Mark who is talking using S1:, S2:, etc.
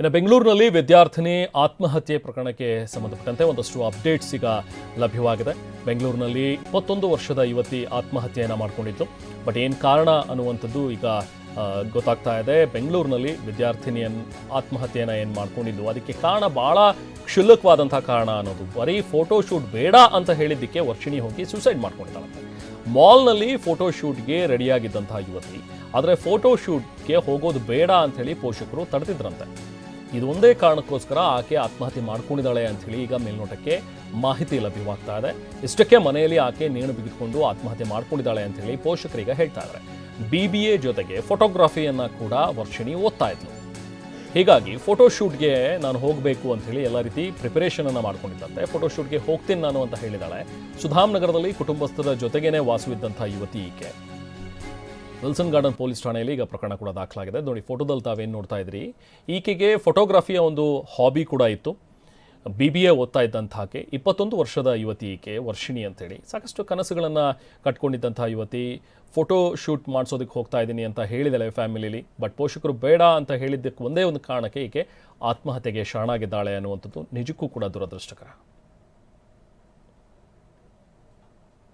S1: ಇನ್ನು ಬೆಂಗಳೂರಿನಲ್ಲಿ ವಿದ್ಯಾರ್ಥಿನಿ ಆತ್ಮಹತ್ಯೆ ಪ್ರಕರಣಕ್ಕೆ ಸಂಬಂಧಪಟ್ಟಂತೆ ಒಂದಷ್ಟು ಅಪ್ಡೇಟ್ಸ್ ಈಗ ಲಭ್ಯವಾಗಿದೆ. ಬೆಂಗಳೂರಿನಲ್ಲಿ ಇಪ್ಪತ್ತೊಂದು ವರ್ಷದ ಯುವತಿ ಆತ್ಮಹತ್ಯೆಯನ್ನು ಮಾಡಿಕೊಂಡಿತ್ತು ಬಟ್ ಏನು ಕಾರಣ ಅನ್ನುವಂಥದ್ದು ಈಗ ಗೊತ್ತಾಗ್ತಾ ಇದೆ. ಬೆಂಗಳೂರಿನಲ್ಲಿ ವಿದ್ಯಾರ್ಥಿನಿಯನ್ ಆತ್ಮಹತ್ಯೆಯನ್ನು ಏನು ಮಾಡ್ಕೊಂಡಿದ್ದು, ಅದಕ್ಕೆ ಕಾರಣ ಭಾಳ ಕ್ಷುಲ್ಲಕವಾದಂಥ ಕಾರಣ ಅನ್ನೋದು. ಬರೀ ಫೋಟೋಶೂಟ್ ಬೇಡ ಅಂತ ಹೇಳಿದ್ದಕ್ಕೆ ವರ್ಷಿಣಿ ಹೋಗಿ ಸೂಸೈಡ್ ಮಾಡ್ಕೊಂಡಿದ್ದಾಳಂತೆ. ಮಾಲ್ನಲ್ಲಿ ಫೋಟೋಶೂಟ್ಗೆ ರೆಡಿಯಾಗಿದ್ದಂತಹ ಯುವತಿ, ಆದರೆ ಫೋಟೋಶೂಟ್ಗೆ ಹೋಗೋದು ಬೇಡ ಅಂಥೇಳಿ ಪೋಷಕರು ತಡೆದಿದ್ರಂತೆ. ಇದು ಒಂದೇ ಕಾರಣಕ್ಕೋಸ್ಕರ ಆಕೆ ಆತ್ಮಹತ್ಯೆ ಮಾಡ್ಕೊಂಡಿದ್ದಾಳೆ ಅಂಥೇಳಿ ಈಗ ಮೇಲ್ನೋಟಕ್ಕೆ ಮಾಹಿತಿ ಲಭ್ಯವಾಗ್ತಾ ಇದೆ. ಇಷ್ಟಕ್ಕೆ ಮನೆಯಲ್ಲಿ ಆಕೆ ನೇಣು ಬಿಗಿದುಕೊಂಡು ಆತ್ಮಹತ್ಯೆ ಮಾಡ್ಕೊಂಡಿದ್ದಾಳೆ ಅಂಥೇಳಿ ಪೋಷಕರೀಗ ಹೇಳ್ತಾ ಇದ್ದಾರೆ. ಬಿ ಬಿ ಎ ಜೊತೆಗೆ ಫೋಟೋಗ್ರಫಿಯನ್ನು ಕೂಡ ವರ್ಷಿಣಿ ಓದ್ತಾ ಇದ್ಲು. ಹೀಗಾಗಿ ಫೋಟೋಶೂಟ್ಗೆ ನಾನು ಹೋಗಬೇಕು ಅಂತ ಹೇಳಿ ಎಲ್ಲ ರೀತಿ ಪ್ರಿಪರೇಷನ್ ಅನ್ನ ಮಾಡ್ಕೊಂಡಿದ್ದಂತೆ. ಫೋಟೋಶೂಟ್ಗೆ ಹೋಗ್ತೀನಿ ನಾನು ಅಂತ ಹೇಳಿದಾಳೆ ಸುಧಾಮ್ ನಗರದಲ್ಲಿ ಕುಟುಂಬಸ್ಥರ ಜೊತೆಗೇನೆ ವಾಸವಿದ್ದಂಥ ಯುವತಿ ಈಕೆ. ವಿಲ್ಸನ್ ಗಾರ್ಡನ್ ಪೊಲೀಸ್ ಠಾಣೆಯಲ್ಲಿ ಈಗ ಪ್ರಕರಣ ಕೂಡ ದಾಖಲಾಗಿದೆ. ನೋಡಿ, ಫೋಟೋದಲ್ಲಿ ತಾವೇನು ನೋಡ್ತಾ ಇದ್ರಿ? ಈಕೆಗೆ ಫೋಟೋಗ್ರಫಿಯ ಒಂದು ಹಾಬಿ ಕೂಡ ಇತ್ತು. ಬಿ ಬಿ ಎ ಓದ್ತಾ ಇದ್ದಂಥ ಆಕೆ ಇಪ್ಪತ್ತೊಂದು ವರ್ಷದ ಯುವತಿ ಈಕೆ, ವರ್ಷಿಣಿ ಅಂತೇಳಿ. ಸಾಕಷ್ಟು ಕನಸುಗಳನ್ನು ಕಟ್ಕೊಂಡಿದ್ದಂಥ ಯುವತಿ, ಫೋಟೋ ಶೂಟ್ ಮಾಡಿಸೋದಕ್ಕೆ ಹೋಗ್ತಾ ಇದ್ದೀನಿ ಅಂತ ಹೇಳಿದಾಳೆ ಫ್ಯಾಮಿಲಿಲಿ. ಬಟ್ ಪೋಷಕರು ಬೇಡ ಅಂತ ಹೇಳಿದ್ದಕ್ಕೆ ಒಂದೇ ಒಂದು ಕಾರಣಕ್ಕೆ ಈಕೆ ಆತ್ಮಹತ್ಯೆಗೆ ಶರಣಾಗಿದ್ದಾಳೆ ಅನ್ನುವಂಥದ್ದು ನಿಜಕ್ಕೂ ಕೂಡ ದುರದೃಷ್ಟಕರ.